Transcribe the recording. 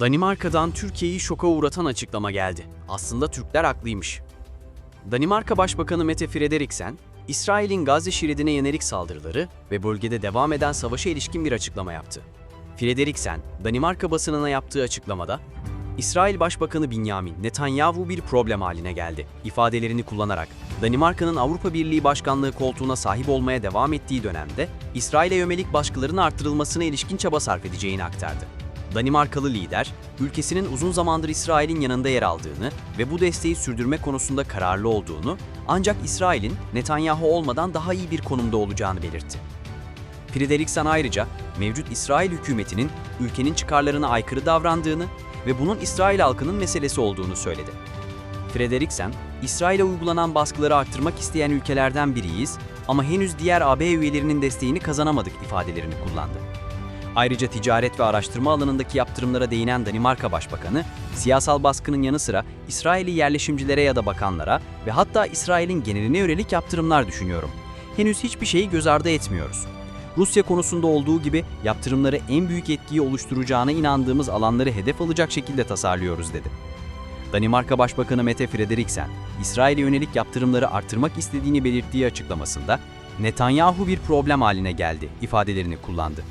Danimarka'dan Türkiye'yi şoka uğratan açıklama geldi. Aslında Türkler haklıymış. Danimarka Başbakanı Mette Frederiksen, İsrail'in Gazze şeridine yönelik saldırıları ve bölgede devam eden savaşa ilişkin bir açıklama yaptı. Frederiksen, Danimarka basınına yaptığı açıklamada, İsrail Başbakanı Benjamin Netanyahu bir problem haline geldi ifadelerini kullanarak Danimarka'nın Avrupa Birliği Başkanlığı koltuğuna sahip olmaya devam ettiği dönemde İsrail'e yönelik baskıların arttırılmasına ilişkin çaba sarf edeceğini aktardı. Danimarkalı lider, ülkesinin uzun zamandır İsrail'in yanında yer aldığını ve bu desteği sürdürme konusunda kararlı olduğunu, ancak İsrail'in Netanyahu olmadan daha iyi bir konumda olacağını belirtti. Frederiksen ayrıca mevcut İsrail hükümetinin ülkenin çıkarlarına aykırı davrandığını ve bunun İsrail halkının meselesi olduğunu söyledi. Frederiksen, İsrail'e uygulanan baskıları arttırmak isteyen ülkelerden biriyiz ama henüz diğer AB üyelerinin desteğini kazanamadık ifadelerini kullandı. Ayrıca ticaret ve araştırma alanındaki yaptırımlara değinen Danimarka Başbakanı, siyasal baskının yanı sıra İsrail'i yerleşimcilere ya da bakanlara ve hatta İsrail'in geneline yönelik yaptırımlar düşünüyorum. Henüz hiçbir şeyi göz ardı etmiyoruz. Rusya konusunda olduğu gibi yaptırımları en büyük etkiyi oluşturacağına inandığımız alanları hedef alacak şekilde tasarlıyoruz dedi. Danimarka Başbakanı Mette Frederiksen, İsrail'e yönelik yaptırımları artırmak istediğini belirttiği açıklamasında, Netanyahu bir problem haline geldi ifadelerini kullandı.